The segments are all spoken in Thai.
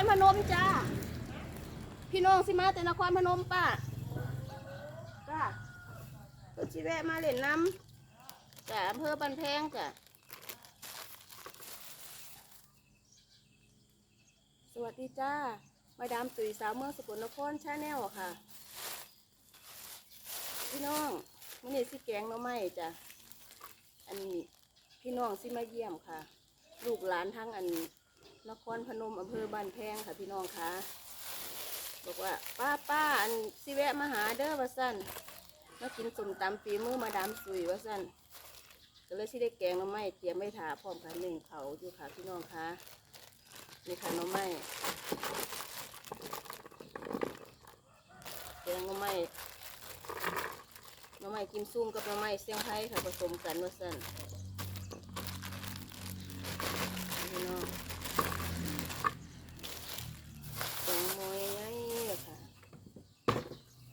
ครพนมจ้า พี่น้องสิมาแต่นครพนมป้าจ้าเพิ่นสิแวะมาเล่นน้ำจ้าอำเภอบันแพงจ้ะสวัสดีจ้า มาดามตุ๋ยสาวเมืองสกลนครชาแนลค่ะ พี่น้องมื่อนี้สิแกงน้อไม้จ้ะ อันนี้พี่น้องสิมาเยี่ยมค่ะ ลูกหลานทั้งอัน นครพนมอำเภอบ้านแพงค่ะพี่น้องค่ะ บอกว่าป้าป้าอันสิแวะมาหาเด้อว่าสั้นมากินสุ่มตำปีมือมาดามสุยว่าสั้นก็เลยสิได้แกงน้ำไม้เตรียมไม่ถาพร้อมกันหนึ่งเขาอยู่ค่ะพี่น้องค่ะนี่ค่ะน้ำไม้แกงน้ำไม้น้ำไม้กิมซุ่มกับน้ำไม้เสียงไทยค่ะผสมกันว่าสั้นพี่น้อง แตงโมยไงค่ะ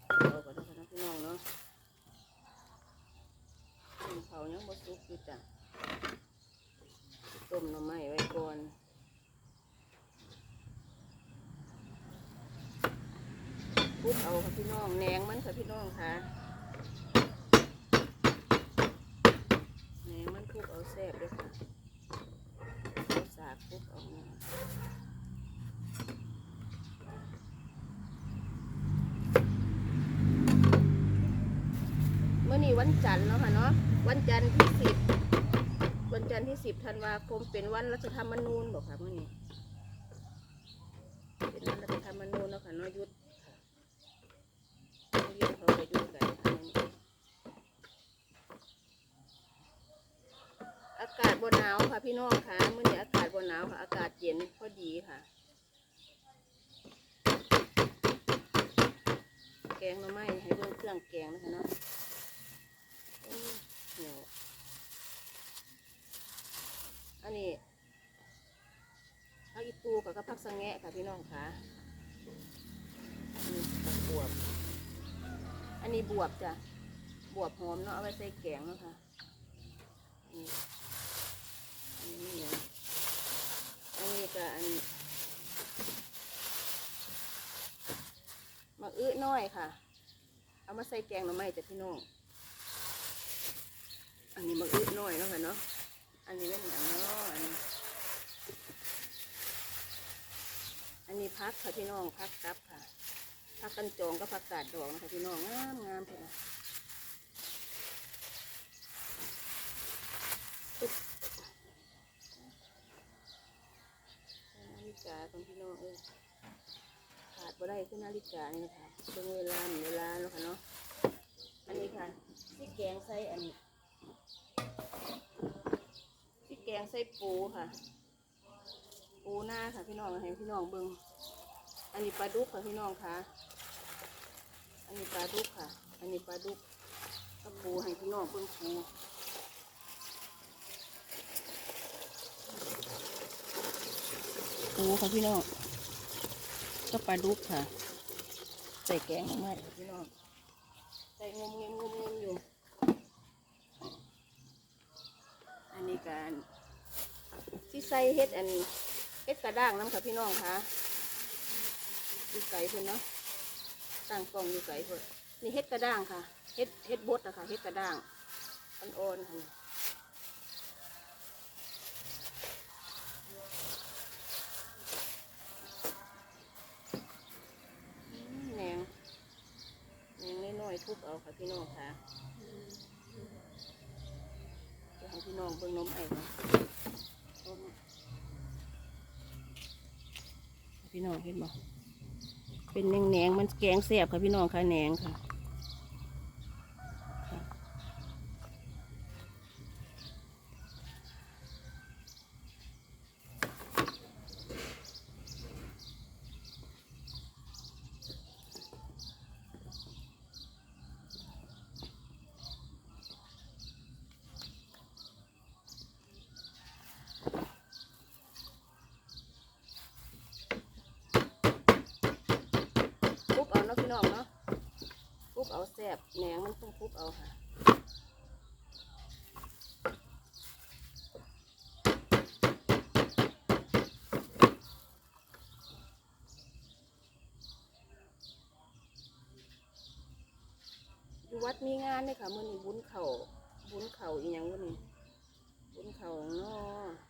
เอาก่อนนะคะพี่น้องเนาะต้มเขายังบ่สุกอยู่จ้ะต้มหน่อไม้ไว้ก่อนพุด เอาค่ะพี่น้องแหนงมันค่ะพี่น้องค่ะแหนงมันพุกเอาแซ่บด้วยค่ะเอาสากพุกเอาเนี่ยเมื่อนี้วันจันทร์เนาะค่ะเนาะวันจันทร์ที่สิบวันจันทร์ที่สิบธันวาคมเป็นวันรัฐธรรมนูญบอกค่ะเมื่อนี้เป็นวันรัฐธรรมนูญแล้วค่ะเนาะหยุดค่ะเรียนเขาไปหยุดกันค่ะมื้อนี้อากาศบนหนาวค่ะพี่น้องค่ะเมื่อนี้อากาศบนหนาวค่ะ อากาศเย็นพอดีค่ะ แกงหน่อไม้ให้เบิ่งเค รื่องแกงนะคะเนาะเหนียวอันนี้ผักอีตูกับก็ผักสังแงะค่ะพี่น้องค่ะอันนี้ผักบวบ อันนี้บวบจ้ะ บวบหอมเนาะเอาไว้ใส่แกงนะคะอันนี้อันนี้เนี่ยอันนี้ก็อันมะอื้อน้อยค่ะ เอามาใส่แกงหน่อไม้จ้ะพี่น้อง อันนี้มะอึดหน่อยเนาะค่ะเนาะ อันนี้เป็นอย่างเนาะอันนี้อันนี้พักค่ะพี่น้องพักกับค่ะพักกันจองก็พักกาดดอกนะคะพี่น้องงามงามเลยนะนาฬิกาของพี่น้องเอ้ยขาด บ่ได้คือนาฬิกานี่นะคะเบิ่งเวลาเวลาแล้วค่ะเนาะอันนี้ค่ะที่แกงใส่อันนี้ที่แกงใส่ปูค่ะ ปูหน้าค่ะพี่น้องให้พี่น้องเบิงอันนี้ปลาดุกค่ะพี่น้องค่ะ อันนี้ปลาดุกค่ะ อันนี้ปลาดุกกับปูให้พี่น้องเบิงปูปูค่ะพี่น้อง ก็ปลาดุกค่ะ ใส่แกงลงมาค่ะพี่น้องใส่งมเงมงมเงมอยู่ อันนี้การที่ใส่เฮ็ดอันเฮ็ดกระด้างน้ำค่ะพี่น้องค่ะอยู่ไก่เพิ่อนเนาะตั้งกล้องอยู่ไก่เพิ่อนนี่เฮ็ดกระด้างค่ะเฮ็ดเฮ็ดบดอะค่ะเฮ็ดกระด้างอ่อนๆค่ะอืมแหนงแหนงน้อยๆทุบเอา ค่ะพี่น้องค่ะจะให้พี่น้องเบิ่งนมไอ้ค่ะนมพี่น้องเห็นบ่เป็นแหนงแหนงๆมันแกงแซ่บค่ะพี่น้องค่ะแหนงค่ะ แซ่บแหนงมันต้องคุบเอาค่ะวัดมีงานเลยค่ะมือนี้บุญเขาบุญเข่าอีกอย่างวันนี้บุญเข่าเนาะ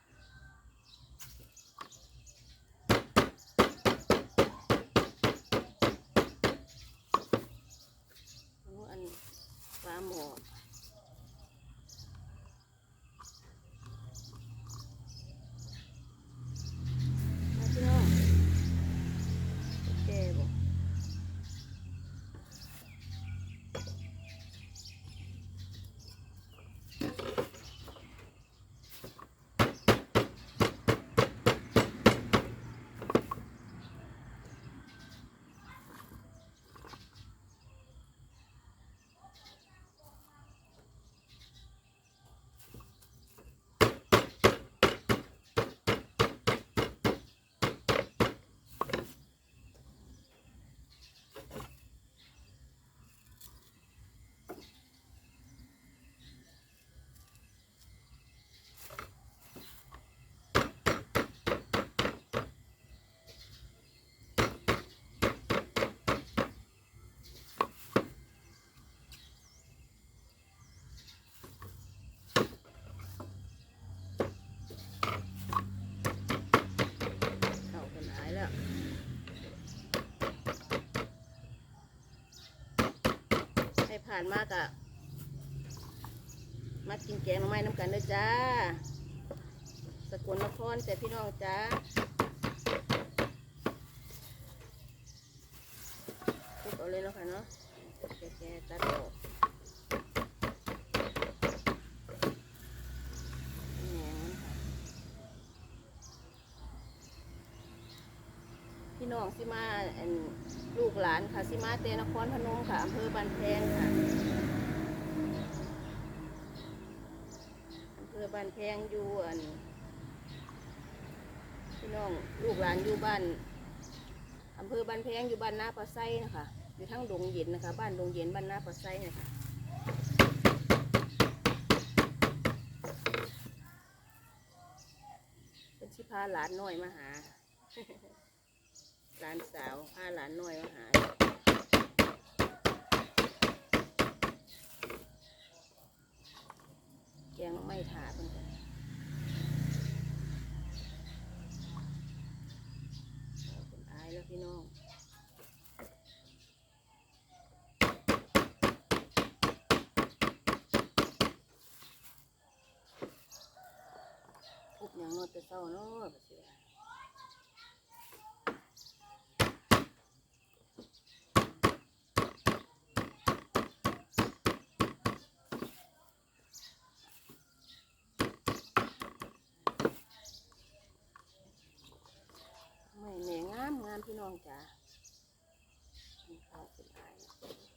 ผ่านมากอะมากินแกงมาไม้น้ำกันเด้อจ้า สกุลนครแต่พี่น้องจ้าคุกเอาเลยแล้วค่ะเนาะแกะๆตัดออกแหนงมันค่ะ พี่น้องสิมาลูกหลานค่ะสิมาเตนครพนมค่ะอำเภอบันแพงค่ะอำเภอบันแพงอยู่อันพี่น้องลูกหลานอยู่บ้านอำเภอบันแพงอยู่บ้านนาปะไซนะคะอยู่ทั้งดงเย็นนะคะ บ้านดงเย็นบ้านนาปะไซนะคะเป็นชิพาหลานน้อยมาหา หลานสาวพาหลานน้อยมาหาแกงไม่ถาดมันเอาเป็นอายแล้วพี่น้องทุบอย่างนอดแต่เศร้าเนาะบัดเสีย ไม่แหน่งามงามพี่ น้องจ้าข้าวเป็นอายนะ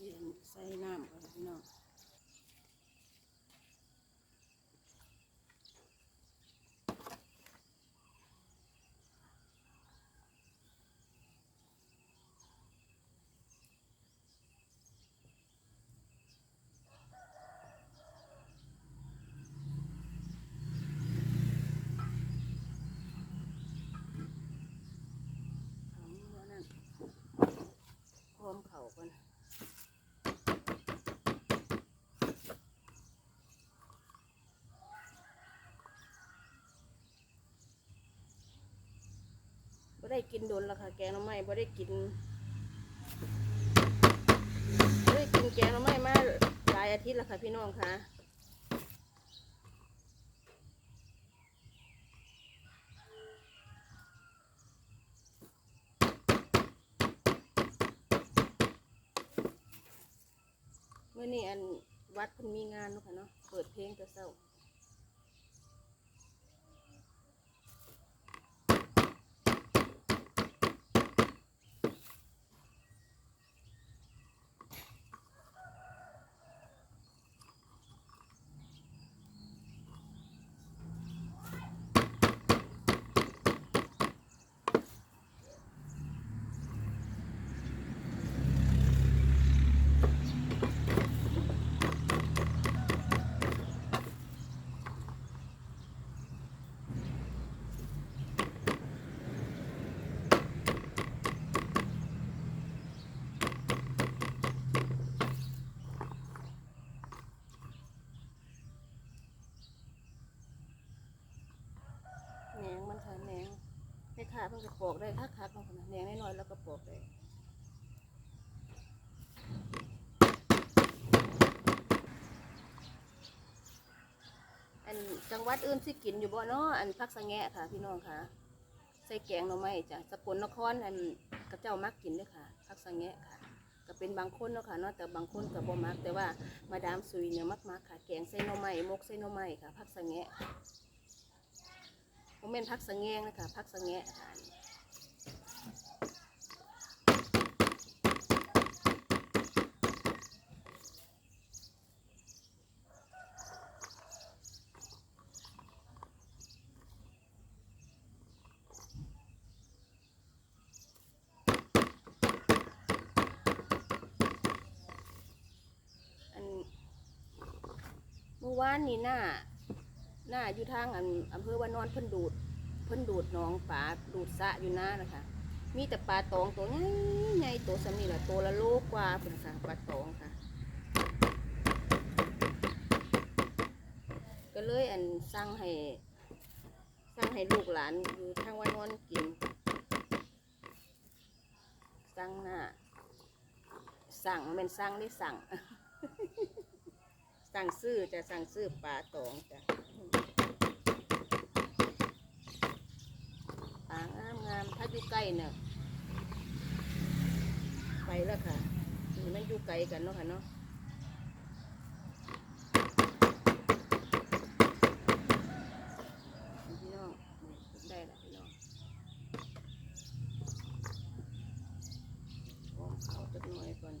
เรียนใส่น้ำก่อนพี่น้องเอานี่ว่านั่นพร้อมเข่าก่อน ได้กินโดนละค่ะแกงน้ำไม้บ่ได้กินบ่ได้กินแกงน้ำไม้มาหลายอาทิตย์ละค่ะพี่น้องค่ะเมื่อนี้อันวัดเพิ่นมีงานนะคะเนาะเปิดเพลงแตะเศร้า เพิ่นก็ปอกได้คักคักๆเนาะค่ะนะแหนงน้อยๆแล้วก็ปอกได้อันจังหวัดอื่นสิกินอยู่บ่เนาะอันพักสะแงะค่ะ พี่น้องค่ะ ใส่แกงหน่อไม้จ้ะสกลนครอันกระเจ้ามักกินเด้วยค่ะพักสะแงะค่ะก็เป็นบางคนเนาะค่ะเนาะแต่บางคนก็บ่มักแต่ว่ามาดามซุยเนี่ยมักมักๆค่ะแกงใส่หน่อไม้มกใส่หน่อไม้ค่ะพักสะแงะ ผมเป็นพักสะแงงนะคะพักสะแงะค่ะอันเมื่อวานนี่หน้า หน้าอยู่ทางอำเภอวานอนเพิ่นดูด เพิ่นดูดหนองปลาดูดสะอยู่หน้านะคะ มีแต่ปลาตองตัวใหญ่ใหญ่ตัวสำนี่แหละตัวละโลกว่าเป็นค่ะปลาตองค่ะ ก็เลยอันสั่งให้สั่งให้ลูกหลานอยู่ทางวานอนกินสั่งหน้าสั่งมันสั่งได้สั่ง สั่งซื้อจะสั่งซื้อปลาตองจ้ะป่างามงามถ้าอยู่ใกล้เนี่ยไปแล้วค่ะมันอยู่ไกลกันเนาะค่ะเนาะพี่น้องนี่ได้ละพี่น้องหอมเขาจักหน่อยก่อน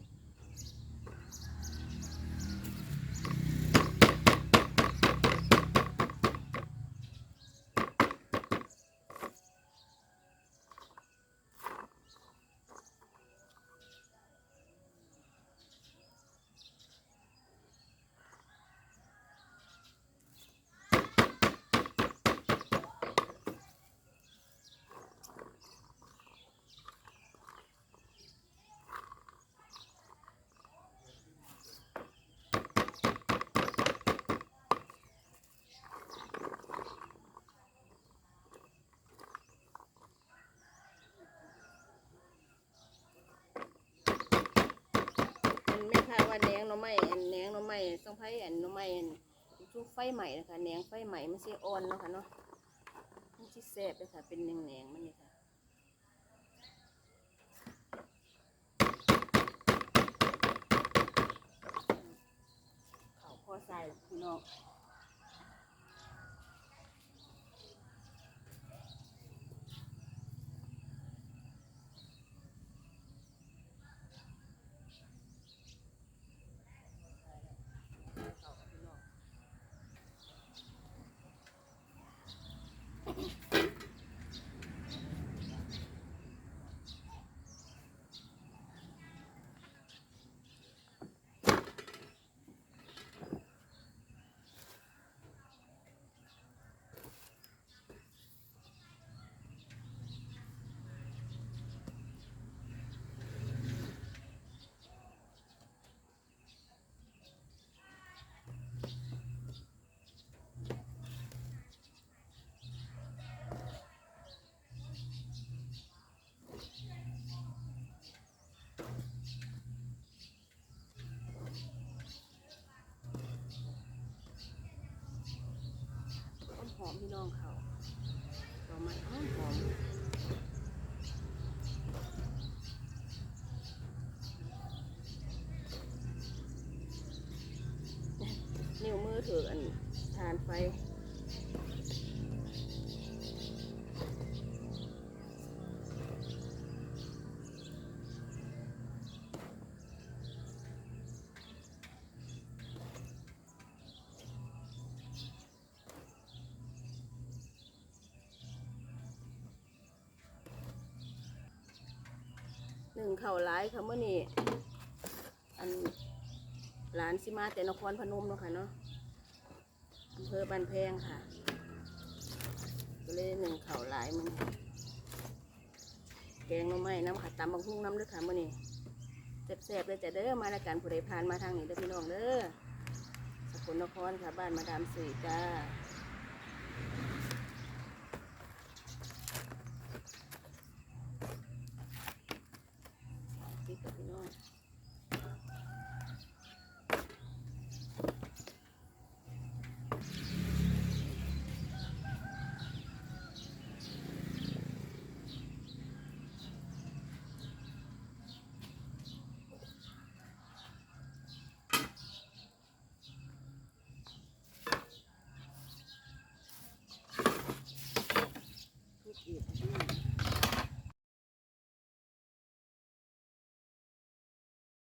มั นไม่ค่ะว่าแหนงหน่อไม้อันแหนงหน่อไม้ต้องไผ่อันหน่อไม้อันชุบไฟใหม่นะคะแหนงไฟใหม่มันสิอ่อนเนาะค่ะเนาะมันสิแซ่บเลยค่ะ เป็นแหนงแหนงมันนี่ค่ะเขาพอใส่พี่น้อง อมพี่น้องเขาต่อมาหอมหอม ถืออันทานไฟ ห นึ่งเข่าร้ายค่ะเมื่อนี้อันหลานสิมาแต่นครพนมเนาะค่ะเนาะอำเภอบ้านแพงค่ะก็เลยหนึ่งเข่าร้ายมันแกงหน้ำไม้น้ำค่ะตำบังหุ่งน้ำเด้วยค่ะเมื่อนี้แซ่บๆเลยจะเด้อมาละกันผู้ใดผ่านมาทางนี้เด้อพี่น้องเด้อสกลนครค่ะบ้านมาดามสีจ้า พี่กับพี่น้อง